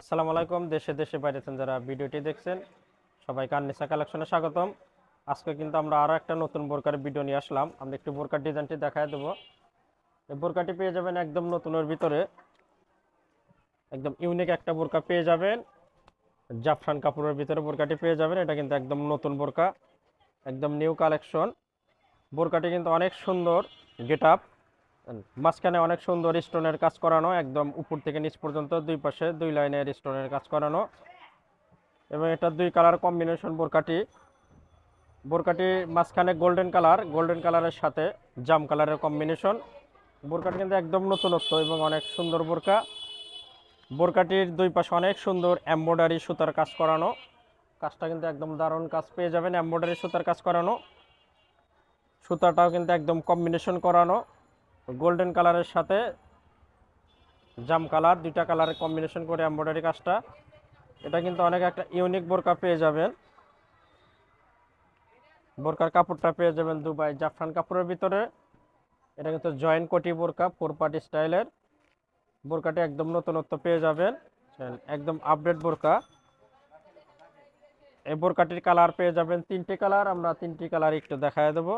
আসসালামু আলাইকুম, দেশে দেশে বাইরেছেন যারা ভিডিওটি দেখছেন, সবাইকে আননিসা কালেকশনে স্বাগতম। আজকে কিন্তু আমরা আরও একটা নতুন বোরকার ভিডিও নিয়ে আসলাম। আমরা একটু বোরকার ডিজাইনটি দেখায় দেবো। এই বোরকাটি পেয়ে যাবেন একদম নতুনের ভিতরে। একদম ইউনিক একটা বোরকা পেয়ে যাবেন। জাফরান কাপড়ের ভিতরে বোরকাটি পেয়ে যাবেন। এটা কিন্তু একদম নতুন বোরকা, একদম নিউ কালেকশন। বোরকাটি কিন্তু অনেক সুন্দর গেট আপ। মাঝখানে অনেক সুন্দর স্টোনের কাজ করানো, একদম উপর থেকে নিচ পর্যন্ত দুই পাশে দুই লাইনের স্টোনের কাজ করানো। এবং এটা দুই কালার কম্বিনেশন বোরকাটি। বোরকাটি মাঝখানে গোল্ডেন কালার, গোল্ডেন কালারের সাথে জাম কালারের কম্বিনেশন। বোরকাটি কিন্তু একদম নতুনত্ব এবং অনেক সুন্দর বোরকা। বোরকাটির দুই পাশে অনেক সুন্দর এম্ব্রয়ডারি সুতার কাজ করানো। কাজটা কিন্তু একদম দারুণ কাজ পেয়ে যাবেন, এম্ব্রয়ডারি সুতার কাজ করানো। সুতাটাও কিন্তু একদম কম্বিনেশন করানো। গোল্ডেন কালারের সাথে জাম কালার, দুইটা কালারের কম্বিনেশন করে এমব্রয়ডারি কাজটা। এটা কিন্তু অনেক একটা ইউনিক বোরকা পেয়ে যাবেন। বোরকার কাপড়টা পেয়ে যাবেন দুবাই জাফরান কাপড়ের ভিতরে। এটা কিন্তু জয়েন্ট কোটি বোরকা ফোর পার্টি স্টাইলের বোরকাটি একদম নতুনত্ব পেয়ে যাবেন। একদম আপডেট বোরকা। এই বোরকাটির কালার পেয়ে যাবেন তিনটি কালার। আমরা তিনটি কালার একটু দেখায় দেবো।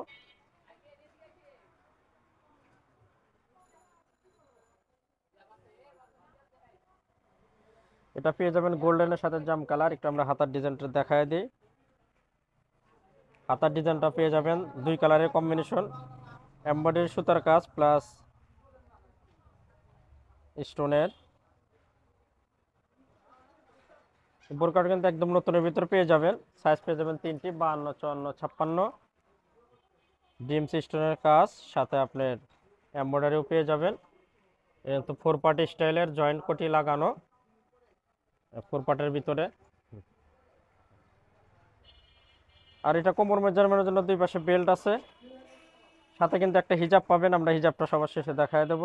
এটা পেয়ে যাবেন গোল্ডেনের সাথে জাম কালার। একটু আমরা হাতার ডিজাইনটা দেখায় দিই। হাতার ডিজাইনটা পেয়ে যাবেন দুই কালারের কম্বিনেশন। এমব্রয়ডারি সুতার কাজ প্লাস স্টোনের। বোরকাটা কিন্তু একদম নতুনের ভিতর পেয়ে যাবেন। সাইজ পেয়ে যাবেন তিনটি, বাহান্ন, চুয়ান্ন, ছাপ্পান্ন। ডিএমসি স্টোনের কাজ, সাথে আপনার এমব্রয়ডারিও পেয়ে যাবেন। তো ফোর পার্টি স্টাইলের জয়েন্ট কোটি লাগানো। ফোর পার্টের ভিতরে। আর এটা কোমর মেজারমেন্টের জন্য দুই পাশে বেল্ট আছে। সাথে কিন্তু একটা হিজাব পাবেন, আমরা হিজাবটা সবার শেষে দেখায় দেব।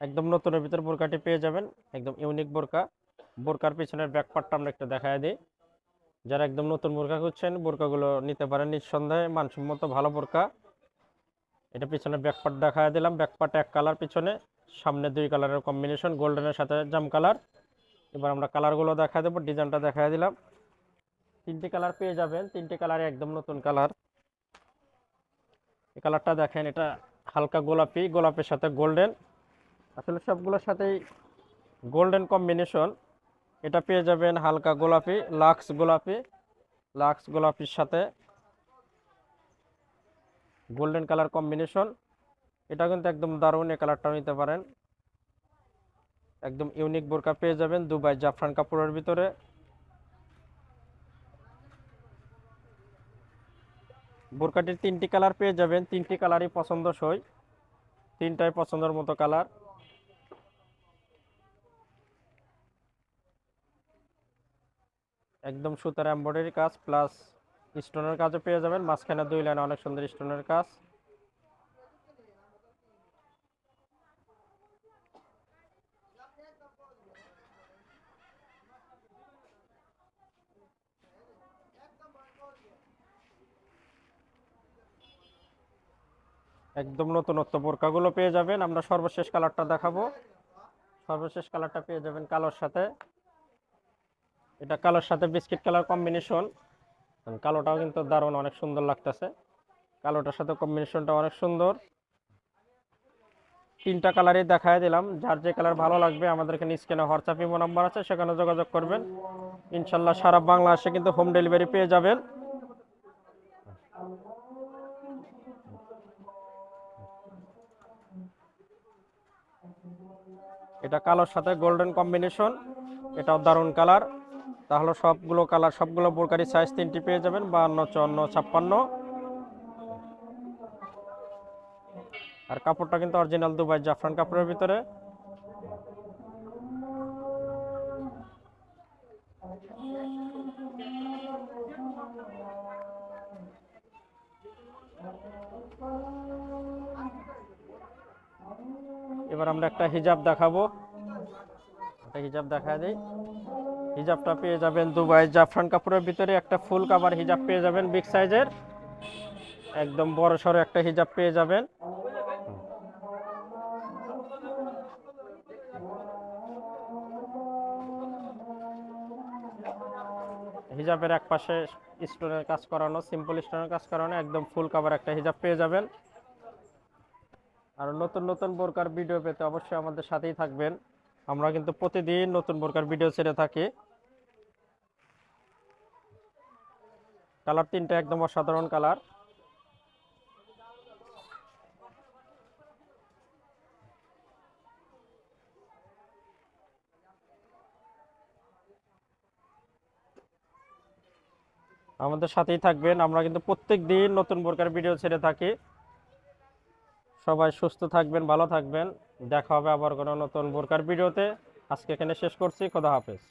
একদম নতুনের ভিতরে বোরকাটি পেয়ে যাবেন, একদম ইউনিক বোরকা। বোরকার পিছনের ব্যাক পার্টটা আমরা একটু দেখায় দিই। যারা একদম নতুন বোরকা খুঁজছেন, বোরকাগুলো নিতে পারেন নিঃসন্দেহে, মানসম্মত ভালো বোরকা। এটা পিছনে ব্যাক পার্ট দেখায় দিলাম ব্যাক পার্ট এক কালার পিছনে, সামনে দুই কালারের কম্বিনেশন গোল্ডেনের সাথে জাম কালার এবার আমরা কালারগুলো দেখা দেবো, ডিজাইনটা দেখা দিলাম। তিনটি কালার পেয়ে যাবেন, তিনটি কালারে একদম নতুন কালার। এই কালারটা দেখেন, এটা হালকা গোলাপি, গোলাপের সাথে গোল্ডেন। আসলে সবগুলোর সাথেই গোল্ডেন কম্বিনেশন। এটা পেয়ে যাবেন হালকা গোলাপি, লাক্স গোলাপি, লাক্স গোলাপির সাথে গোল্ডেন কালার কম্বিনেশন। এটা কিন্তু একদম দারুণ এই কালারটাও নিতে পারেন। একদম ইউনিক বোরকা পেয়ে যাবেন দুবাই জাফরান কাপড়ের ভিতরে। বোরকাটির তিনটি কালার পেয়ে যাবেন, তিনটি কালারই পছন্দ পছন্দসই, তিনটাই পছন্দের মতো কালার। একদম সুতার এমব্রয়ডারি কাজ প্লাস স্টোনের কাজও পেয়ে যাবেন, মাঝখানে দুই লাইনে অনেক সুন্দর স্টোনের কাজ। একদম নতুনত্ব বোরকাগুলো পেয়ে যাবেন। আমরা সর্বশেষ কালারটা দেখাবো। সর্বশেষ কালারটা পেয়ে যাবেন কালোর সাথে। এটা কালোর সাথে বিস্কিট কালার কম্বিনেশন। কালোটাও কিন্তু দারুণ, অনেক সুন্দর লাগতেছে। কালোটার সাথে কম্বিনেশনটা অনেক সুন্দর। তিনটা কালারই দেখায় দিলাম। যার যে কালার ভালো লাগবে আমাদের এখানে স্ক্যানে হোয়াটসঅ্যাপ, ইমো নাম্বার আছে, সেখানে যোগাযোগ করবেন। ইনশাল্লাহ সারা বাংলাদেশে কিন্তু হোম ডেলিভারি পেয়ে যাবেন। এটা কালোর সাথে গোল্ডেন কম্বিনেশন এটাও দারুণ কালার তাহলে সবগুলো কালার সবগুলো বোরকারি সাইজ তিনটি পেয়ে যাবেন, বাহান্ন, চুয়ান্ন, ছাপ্পান্ন। আর কাপড়টা কিন্তু অরিজিনাল দুবাই জাফরান কাপড়ের ভিতরে। এবার আমরা একটা হিজাব দেখাবো। একটা হিজাব দেখা দিই। হিজাবটা পেয়ে যাবেন দুবাই জাফরান কাপড়ের ভিতরে। একটা ফুল কাভার হিজাব পেয়ে যাবেন বিগ সাইজের। একদম বড় সড়ো একটা হিজাব পেয়ে যাবেন। হিজাবের এক পাশে স্টোনের কাজ করানো সিম্পল স্টোনের কাজ করানো, একদম ফুল কাভার একটা হিজাব পেয়ে যাবেন। আর নতুন নতুন বোরকার ভিডিও পেতে অবশ্যই আমাদের সাথেই থাকবেন। আমরা কিন্তু প্রতিদিন নতুন বোরকার ভিডিও ছেড়ে থাকি। কালার তিনটা একদম অসাধারণ কালার। আমাদের সাথেই থাকবেন। আমরা কিন্তু প্রত্যেক দিন নতুন বোরকার ভিডিও ছেড়ে থাকি। সবাই সুস্থ থাকবেন, ভালো থাকবেন। দেখা হবে আবার কোনো নতুন বোরকার ভিডিওতে। আজকে এখানে শেষ করছি। খোদা হাফেজ।